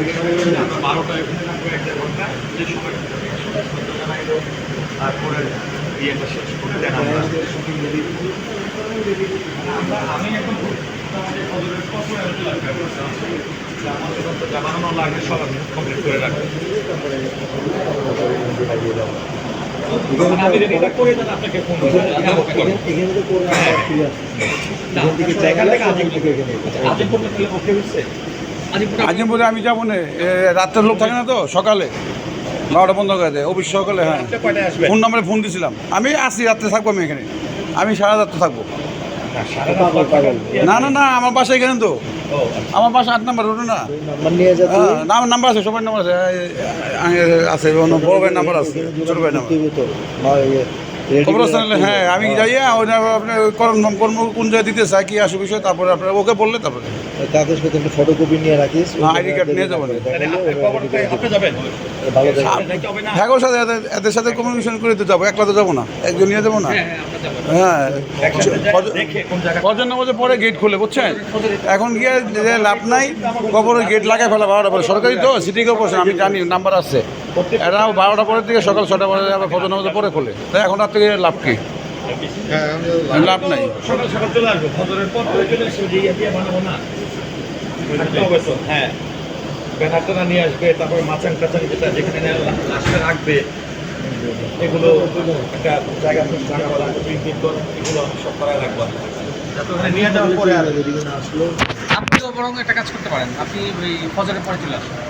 আমরা বারোটায় ওখানে থাকব এক দেড় ঘণ্টা যে সময় তারপরে ইয়েটা শেষ করে দেন আমরা আমি এখন জানানো লাগে সব আমি কমপ্লিট করে রাখব আপনাকে ফোন আজিমপুরে আমি যাব না রাত্রের লোক থাকে না তো সকালে। বারোটা বন্ধ করে দেয় অফিস সকালে হ্যাঁ। ফোন নাম্বারে ফোন দিয়েছিলাম আমি আসি রাত্রে থাকব আমি এখানে। আমি সারা রাত্রে থাকব। না। না না আমার বাসা এখানে তো। আমার বাসা আট নাম্বার রোডে না। নাম্বার হ্যাঁ, না আমার নাম্বার আছে সবার নাম্বার আছে। আছে বড় ভাইয়ের নাম্বার আছে ছোট ভাইয়ের নাম্বার। করতে রাখতে হ্যাঁ আমি যাইয়া ওইটা আপনার কর্ম কর্ম কোন জায়গায় দিতে চাই কি আসু বিষয় তারপরে আপনার ওকে বললে তারপরে। ওই কাগজ পত্র একটা ফটোকপি নিয়ে রাখিস হ্যাঁ, ID card নিয়ে যাব না। না? হ্যাঁ সাথে এদের- সাথে কমিউনিকেশন করে তো যাব একলা তো যাব না একজন নিয়ে যাব না। হ্যাঁ একসাথে যাই, কজ- দেখে কোন জায়গায় কজন নামাজে পরে গেট খুলে বুঝছেন? এখন গিয়ে লাভ নাই কবরের গেট লাগাই ফেলা বারোটা পরে সরকারি তো সিটি কর্পোরেশন আমি জানি নাম্বার আছে। এরা বারোটা পরের থেকে সকাল ছটা পরে আবার ফজর নামাজে পরে খোলে তাই এখন আর থেকে লাভ কি? লাভ নাই। সকাল সকাল চলে আসব ফজরের পর পরে যে ইয়ে না। হ্যাঁ। ব্যানার নিয়ে আসবে তারপরে মাচাং টাচাং যেটা যেখানে লা- লাশটা রাখবে। এগুলো একটা জায়গা এগুলো সব করাই রাখব। যাতে নিয়ে যাওয়ার পরে আর এদিকে না আসলো। আপনি বরং একটা কাজ করতে পারেন। আপনি ওই ফজরের পরে চলে আসুন।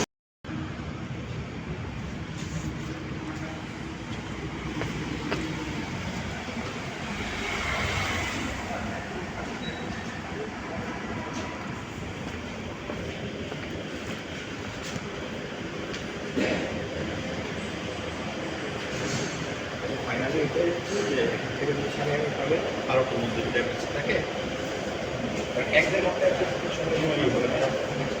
ফাইনালি এখান থেকে সাড়ে এগারোটা হবে বারোটার মধ্যে যদি থাকে এক দেড় ঘণ্টা একটা সময়